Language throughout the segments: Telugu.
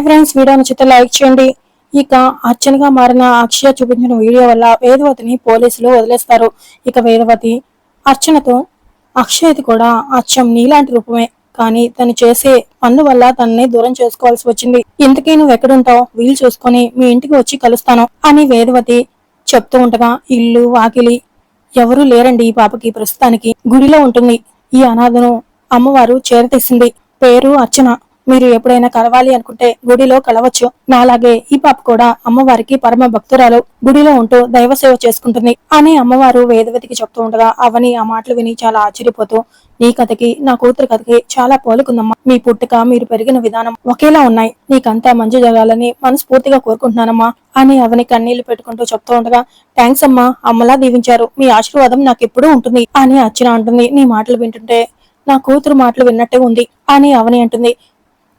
హాయ్ ఫ్రెండ్స్ వీడియో నచ్చితే లైక్ చేయండి. ఇక అర్చనగా మారిన అక్షయ చూపించిన వీడియో వల్ల వేదవతిని పోలీసులు వదిలేస్తారు. ఇక వేదవతి అర్చనతో అక్షయది కూడా అచ్చం నీలాంటి రూపమే. కానీ తను చేసే పన్ను వల్ల తనని దూరం చేసుకోవాల్సి వచ్చింది. ఇంతకీ నువ్వు ఎక్కడుంటావు? వీలు చూసుకొని మీ ఇంటికి వచ్చి కలుస్తాను అని వేదవతి చెప్తూ ఉండగా ఇల్లు వాకిలి ఎవరూ లేరండి ఈ పాపకి. ప్రస్తుతానికి గుడిలో ఉంటుంది. ఈ అనాథను అమ్మవారు చేరతీసింది. పేరు అర్చన. మీరు ఎప్పుడైనా కలవాలి అనుకుంటే గుడిలో కలవచ్చు. నాలాగే ఈ పాప కూడా అమ్మవారికి పరమ భక్తురాలు. గుడిలో ఉంటూ దైవ సేవ చేసుకుంటుంది. అని అమ్మవారు వేదవతికి చెప్తూ ఉండగా అవని ఆ మాటలు విని చాలా ఆశ్చర్యపోతూ నీ కథకి నా కూతురు కథకి చాలా పోలుకుందమ్మా. మీ పుట్టుక మీరు పెరిగిన విధానం ఒకేలా ఉన్నాయి. నీకంతా మంచి జరగాలని మనస్ఫూర్తిగా కోరుకుంటున్నానమ్మా అని అవని కన్నీళ్ళు పెట్టుకుంటూ చెప్తూ ఉండగా థ్యాంక్స్ అమ్మా అమ్మలా దీవించారు. మీ ఆశీర్వాదం నాకు ఎప్పుడూ ఉంటుంది అని అర్చన అంటుంది. నీ మాటలు వింటుంటే నా కూతురు మాటలు విన్నట్టే ఉంది అని అవని అంటుంది.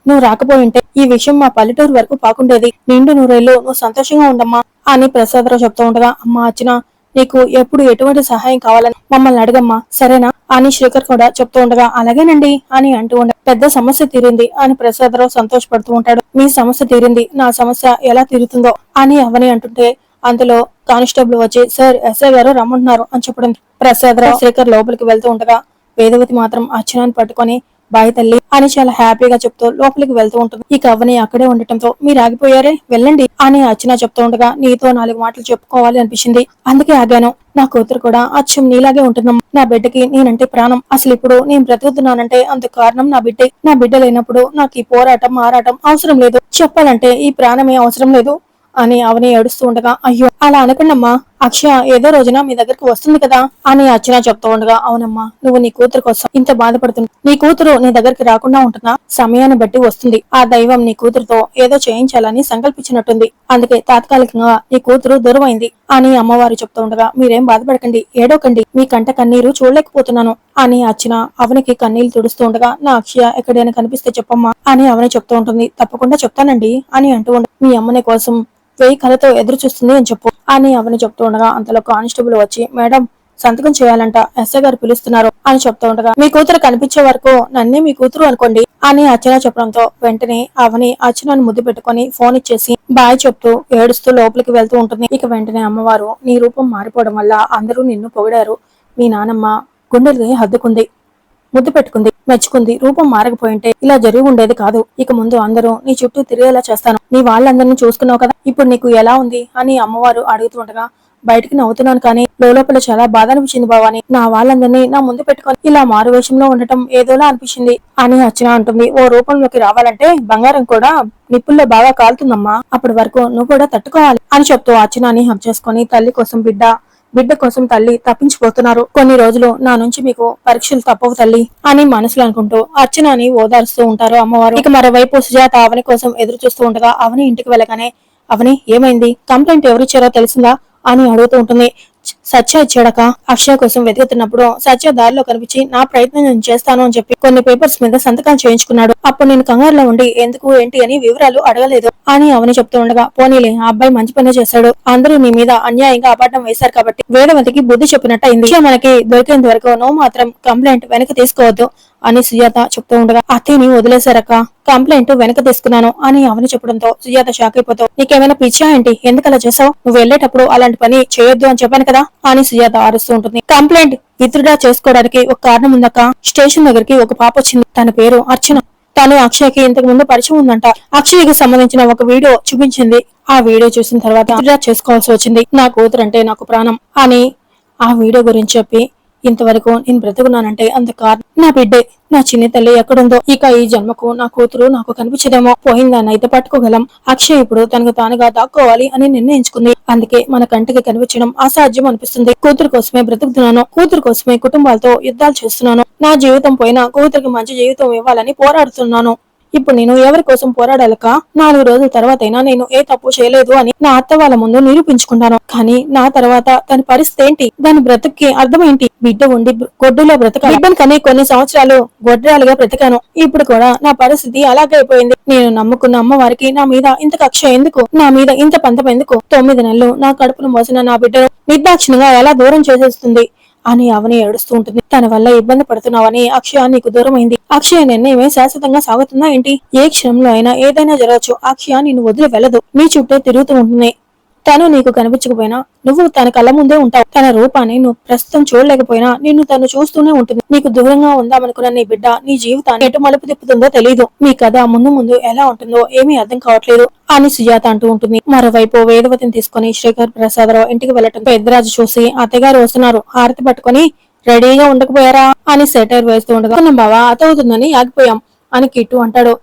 నువ్వు రాకపోయింటే ఈ విషయం మా పల్లెటూరు వరకు పాకుండేది. నిండు నూరేళ్ళు నువ్వు సంతోషంగా ఉండమ్మా అని ప్రసాదరావు చెప్తూ ఉండగా అమ్మా అర్చన నీకు ఎప్పుడు ఎటువంటి సహాయం కావాలని మమ్మల్ని అడగమ్మా సరేనా? అని శేఖర్ కూడా చెప్తూ ఉండగా అలాగేనండి అని అంటూ ఉండ పెద్ద సమస్య తీరింది అని ప్రసాదరావు సంతోషపడుతూ ఉంటాడు. మీ సమస్య తీరింది నా సమస్య ఎలా తీరుతుందో అని అవని అంటుంటే అందులో కానిస్టేబుల్ వచ్చి సార్ ఎస్ఐ గారు రమ్మంటున్నారు అని చెప్పడం ప్రసాదరావు శేఖర్ లోపలికి వెళ్తూ ఉండగా వేదవతి మాత్రం అర్చనాన్ని పట్టుకొని బాయ్ తల్లి అని చాలా హ్యాపీగా చెప్తూ లోపలికి వెళ్తూ ఉంటుంది. ఇక అవని అక్కడే ఉండటంతో మీరు ఆగిపోయారే? వెళ్ళండి అని అర్చన చెప్తూ ఉండగా నీతో నాలుగు మాటలు చెప్పుకోవాలి అనిపించింది. అందుకే ఆగాను. నా కూతురు కూడా అచ్చం నీలాగే ఉంటుందమ్మా నా బిడ్డకి నేనంటే ప్రాణం. అసలు ఇప్పుడు నేను బ్రతుకుతున్నానంటే అందుకు కారణం నా బిడ్డే. నా బిడ్డ లేనప్పుడు నాకు ఈ పోరాటం మారాటం అవసరం లేదు. చెప్పాలంటే ఈ ప్రాణమే అవసరం లేదు అని అవని ఏడుస్తూ ఉండగా అయ్యో అలా అనకండమ్మా. అక్షయ ఏదో రోజున మీ దగ్గరికి వస్తుంది కదా అని అర్చన చెప్తూ ఉండగా అవునమ్మా నువ్వు నీ కూతురు కోసం ఇంత బాధపడుతుంది నీ కూతురు నీ దగ్గరికి రాకుండా ఉంటున్నా సమయాన్ని బట్టి వస్తుంది. ఆ దైవం నీ కూతురుతో ఏదో చేయించాలని సంకల్పించినట్టుంది. అందుకే తాత్కాలికంగా నీ కూతురు దూరమైంది అని అమ్మవారు చెప్తూ ఉండగా మీరేం బాధపడకండి ఏడోకండి మీ కంట కన్నీరు చూడలేకపోతున్నాను అని అర్చన అవనికి కన్నీళ్ళు తుడుస్తూ ఉండగా నా అక్షయ ఎక్కడైనా కనిపిస్తే చెప్పమ్మా అని అవని చెప్తూ ఉంటుంది. తప్పకుండా చెప్తానండి అని అంటూ ఉండ మీ అమ్మని కోసం వెయ్యి కళ్ళతో ఎదురు చూస్తుంది అని చెప్పు. అని అవని చెప్తూ ఉండగా అంతలో కానిస్టేబుల్ వచ్చి మేడం సంతకం చేయాలంట ఎస్ఐ గారు పిలుస్తున్నారు అని చెప్తూ ఉండగా మీ కూతురు కనిపించే వరకు నన్నే మీ కూతురు అనుకోండి అని అర్చన చెప్పడంతో వెంటనే అవని అర్చనను ముద్దు పెట్టుకుని ఫోన్ ఇచ్చేసి బాయ్ చెప్తూ ఏడుస్తూ లోపలికి వెళ్తూ ఉంటుంది. ఇక వెంటనే అమ్మవారు నీ రూపం మారిపోవడం వల్ల అందరూ నిన్ను పొగిడారు. మీ నానమ్మ గుండెల్ని హద్దుకుంది. ముద్దు పెట్టుకుంది మెచ్చుకుంది రూపం మారకపోయింటే ఇలా జరిగి ఉండేది కాదు. ఇక ముందు అందరూ నీ చుట్టూ తిరిగేలా చేస్తాను. నీ వాళ్ళందరినీ చూసుకున్నావు కదా? ఇప్పుడు నీకు ఎలా ఉంది? అని అమ్మవారు అడుగుతుండగా బయటికి నవ్వుతున్నాను కానీ లోపల చాలా బాధ అనిపించింది బావాని నా వాళ్ళందరినీ నా ముందు పెట్టుకొని ఇలా మారు వేషంలో ఉండటం ఏదోలా అనిపించింది అని అర్చన అంటుంది. ఓ రూపంలోకి రావాలంటే బంగారం కూడా నిప్పుల్లో బాగా కాలుతుందమ్మా. అప్పటి వరకు నువ్వు కూడా తట్టుకోవాలి అని చెప్తూ అర్చనాని హబ్ చేసుకొని తల్లి కోసం బిడ్డ బిడ్డ కోసం తల్లి తప్పించిపోతున్నారు. కొన్ని రోజులు నా నుంచి మీకు పరీక్షలు తప్పవు తల్లి అని మనసులో అనుకుంటూ అర్చనని ఓదారుస్తూ ఉంటారు అమ్మవారు. ఇక మరోవైపు సుజాత అవని కోసం ఎదురు చూస్తూ ఉండగా అవని ఇంటికి వెళ్ళగానే అవని ఏమైంది? కంప్లైంట్ ఎవరిచ్చారో తెలిసిందా? అని అడుగుతూ ఉంటుంది. సత్య ఇచ్చాడక అక్షయ కోసం వెతుకుతున్నప్పుడు సత్య దారిలో కనిపించి నా ప్రయత్నం నేను చేస్తాను అని చెప్పి కొన్ని పేపర్స్ మీద సంతకాలు చేయించుకున్నాడు. అప్పుడు నేను కంగారులో ఉండి ఎందుకు ఏంటి అని వివరాలు అడగలేదు అని అవని చెప్తూ ఉండగా పోనీలే ఆ అబ్బాయి మంచి పనే చేశాడు అందరూ నీ మీద అన్యాయంగా అపార్థం వేశారు కాబట్టి వేదవతికి బుద్ధి చెప్పినట్టు అయింది. మనకి దొరికేంత వరకు నువ్వు మాత్రం కంప్లైంట్ వెనక్కి తీసుకోవద్దు. అని సుజాత చెప్తూ ఉండగా అత్తయ్యని వదిలేశారక్క? కంప్లైంట్ వెనక తీసుకున్నాను అని అవని చెప్పడంతో సుజాత షాక్ అయిపోతావు నీకేమైనా పిచ్చా ఏంటి? ఎందుకలా చేసావు నువ్వు వెళ్ళేటప్పుడు అలాంటి పని చేయొద్దు అని చెప్పాను కదా అని సుజాత ఆరుస్తూ ఉంటుంది. కంప్లైంట్ విత్డ్రా చేసుకోవడానికి ఒక కారణం ఉందక్క. స్టేషన్ దగ్గరికి ఒక పాప వచ్చింది. తన పేరు అర్చన. తను అక్షయ్కి ఇంతకు ముందు పరిచయం ఉందంట. అక్షయ్కి సంబంధించిన ఒక వీడియో చూపించింది. ఆ వీడియో చూసిన తర్వాత విత్డ్రా చేసుకోవాల్సి వచ్చింది. నా కూతురు అంటే నాకు ప్రాణం అని ఆ వీడియో గురించి చెప్పి ఇంతవరకు నేను బ్రతుకున్నానంటే అంత కారణం నా బిడ్డే నా చిన్న తల్లి ఎక్కడుందో ఇక ఈ జన్మకు నా కూతురు నాకు కనిపించదేమో. పోయిందాన్ని అయితే పట్టుకోగలం. అక్షయ్ ఇప్పుడు తనకు తానుగా దాక్కోవాలి అని నిర్ణయించుకుంది. అందుకే మన కంటికి కనిపించడం అసాధ్యం అనిపిస్తుంది. కూతురు కోసమే బ్రతుకుతున్నాను. కూతురు కోసమే కుటుంబాలతో యుద్ధాలు చేస్తున్నాను. నా జీవితం పోయినా కూతురికి మంచి జీవితం ఇవ్వాలని పోరాడుతున్నాను. ఇప్పుడు నేను ఎవరి కోసం పోరాడాలక? నాలుగు రోజుల తర్వాత అయినా నేను ఏ తప్పు చేయలేదు అని నా అత్త వాళ్ళ ముందు నిరూపించుకుంటాను. కానీ నా తర్వాత దాని పరిస్థితి ఏంటి? దాని బ్రతుక్కి అర్థం ఏంటి? బిడ్డ ఉండి గొడ్డులో బ్రతక బిడ్డను కని కొన్ని సంవత్సరాలు గొడ్రాలుగా బ్రతికాను. ఇప్పుడు కూడా నా పరిస్థితి అలాగే అయిపోయింది. నేను నమ్ముకున్న అమ్మవారికి నా మీద ఇంత కక్ష ఎందుకు? నా మీద ఇంత పంతం ఎందుకు? తొమ్మిది నెలలు నా కడుపును మోసిన నా బిడ్డను నిర్దాక్షిణంగా ఎలా దూరం చేసేస్తుంది? అని అవని ఏడుస్తూ ఉంటుంది. తన వల్ల ఇబ్బంది పడుతున్నావని అక్షయ నీకు దూరమైంది. అక్షయ నిర్ణయమే శాశ్వతంగా సాగుతుందా ఏంటి? ఏ క్షణంలో అయినా ఏదైనా జరగచ్చు. అక్షయ నిన్ను వదిలి వెళ్ళదు. నీ చుట్టూ తిరుగుతూ ఉంటుంది. తను నీకు కనిపించకపోయినా నువ్వు తన కళ్ళ ముందే ఉంటావు. తన రూపాన్ని నువ్వు ప్రస్తుతం చూడలేకపోయినా నిన్ను తను చూస్తూనే ఉంటుంది. నీకు దూరంగా ఉందామనుకున్న నీ బిడ్డ నీ జీవితాన్ని ఎటు మలుపు తిప్పుతుందో తెలియదు మీ కథ ముందు ముందు ఎలా ఉంటుందో ఏమీ అర్థం కావట్లేదు అని సుజాత అంటూ ఉంటుంది. మరోవైపు వేదవతిని తీసుకుని శ్రీకర్ ప్రసాదరావు ఇంటికి వెళ్ళటం పెద్దరాజు చూసి అత్తగారు వస్తున్నారు. హారతి పట్టుకొని రెడీగా ఉండకపోయారా? అని సెటర్ వేస్తూ ఉండగా బావా అతవుతుందని ఆగిపోయాం అని కిట్టు అంటాడు.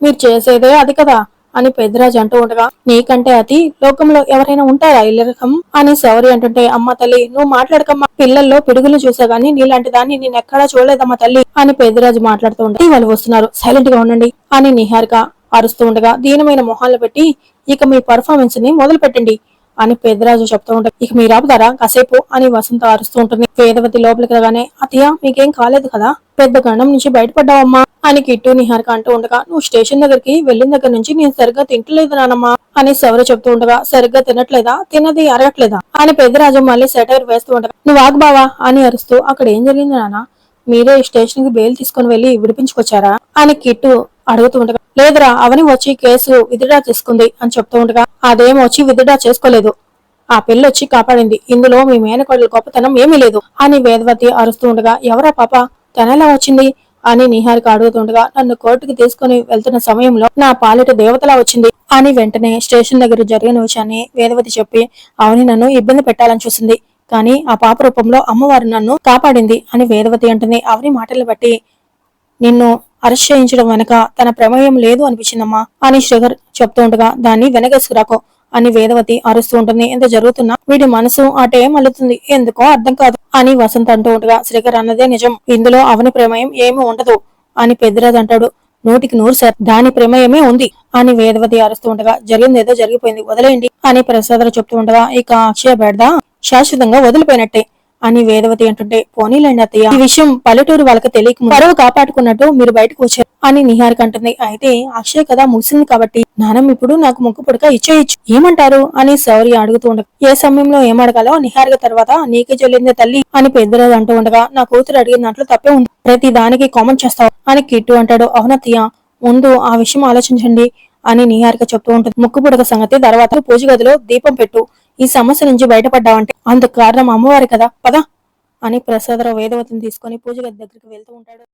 మీరు చేసేదే అది కదా. అని పెద్దరాజు అంటూ ఉండగా నీకంటే అతి లోకంలో ఎవరైనా ఉంటారా ఇల్లరకం అని సౌరి అంటుంటే అమ్మ తల్లి నువ్వు మాట్లాడకమ్మా. పిల్లల్లో పిడుగులు చూసా గానీ నీలాంటి దాన్ని నేను ఎక్కడా చూడలేదమ్మా తల్లి అని పెద్దరాజు మాట్లాడుతూ ఉంటే వాళ్ళు వస్తున్నారు. సైలెంట్గా ఉండండి అని నిహారిక అరుస్తూ ఉండగా దీనమైన మొహాలు పెట్టి ఇక మీ పర్ఫార్మెన్స్ని మొదలు పెట్టండి అని పేదరాజు చెప్తూ ఉంటాడు. ఇక మీరు ఆపుతారా కాసేపు అని వసంత అరుస్తూ ఉంటుంది. పేదవతి లోపలికి రాగానే అతయ్య మీకేం కాలేదు కదా? పెద్ద గండం నుంచి బయటపడ్డావమ్మా అని కిట్టు నిహారిక అంటూ ఉండగా నువ్వు స్టేషన్ దగ్గరికి వెళ్ళిన దగ్గర నుంచి నేను సరిగ్గా తింటలేదు నానమ్మా అని సవర చెప్తూ ఉండగా సరిగ్గా తినట్లేదా? తినది అరగట్లేదా? అని పెద్దరాజు మళ్ళీ సెటైర్ వేస్తూ ఉండగా నువ్వు ఆగు బావా అని అరుస్తూ అక్కడ ఏం జరిగింది నాన్న మీరే ఈ స్టేషన్కి బెయిల్ తీసుకుని వెళ్ళి విడిపించుకొచ్చారా? అని కిట్టు అడుగుతూ ఉండగా లేదురా అవని వచ్చి కేసు విత్డ్రా చేసుకుంది అని చెప్తూ ఉండగా అదేం వచ్చి విత్డ్రా చేసుకోలేదు. ఆ పెళ్ళి వచ్చి కాపాడింది. ఇందులో మీ మేనకోడల గొప్పతనం ఏమీ లేదు అని వేదవతి అరుస్తూ ఉండగా ఎవరా పాప? తనెలా వచ్చింది? అని నిహారిక అడుగుతుండగా నన్ను కోర్టుకి తీసుకుని వెళ్తున్న సమయంలో నా పాలిట దేవతలా వచ్చింది అని వెంటనే స్టేషన్ దగ్గర జరిగిన విషయాన్ని వేదవతి చెప్పి అవని నన్ను ఇబ్బంది పెట్టాలని చూసింది. కానీ ఆ పాప రూపంలో అమ్మవారు నన్ను కాపాడింది అని వేదవతి అంటుంది. అవని మాటలు బట్టి నిన్ను అరెస్ట్ చేయించడం వెనక తన ప్రమేయం లేదు అనిపించిందమ్మా అని శ్రీగర్ చెప్తూ ఉండగా దాన్ని వెనకేసుకురాకో అని వేదవతి అరుస్తూ ఉంటుంది. ఎంత జరుగుతున్నా వీడి మనసు అటేం అల్లుతుంది. ఎందుకో అర్థం కాదు అని వసంత్ అంటూ ఉండగా శ్రీకర్ అన్నదే నిజం. ఇందులో అవని ప్రమేయం ఏమీ ఉండదు అని పెద్దరాజు అంటాడు. నూటికి నూరు సార్ దాని ప్రమేయమే ఉంది అని వేదవతి అరుస్తూ ఉండగా జరిగిందేదో జరిగిపోయింది. వదిలేయండి అని ప్రసాదరావు చెప్తూ ఉండగా ఇక అక్షయ బెడద? శాశ్వతంగా వదిలిపోయినట్టే. అని వేదవతి అంటుంటే పోనీలేండి అత్తయ్య ఈ విషయం పల్లెటూరు వాళ్ళకి తెలియక పరువు కాపాడుకున్నట్టు మీరు బయటకు వచ్చారు అని నిహారిక అంటుంది. అయితే అక్షయ్ కదా ముగిసింది కాబట్టి నానం ఇప్పుడు నాకు ముక్కు పుడక ఇచ్చేయచ్చు. ఏమంటారు? అని సౌరి అడుగుతూ ఉండగా ఏ సమయంలో ఏం అడగాలో నిహారిక తర్వాత నీకే చెల్లిందే తల్లి అని పెద్దరాజు అంటూ ఉండగా నా కూతురు అడిగిన దాంట్లో తప్పే ఉంది. ప్రతి దానికి కామెంట్ చేస్తావు అని కిట్టు అంటాడు. అవునత్తయ్య ముందు ఆ విషయం ఆలోచించండి అని నిహారిక చెప్తూ ఉంటుంది. ముక్కు పుడక సంగతి తర్వాత పూజ గదిలో దీపం పెట్టు. ఈ సమస్య నుంచి బయటపడ్డావంటే అందుకు కారణం అమ్మవారి కదా పద అని ప్రసాదరావు వేదవతిని తీసుకొని పూజ గది దగ్గరికి వెళ్తూ ఉంటాడు.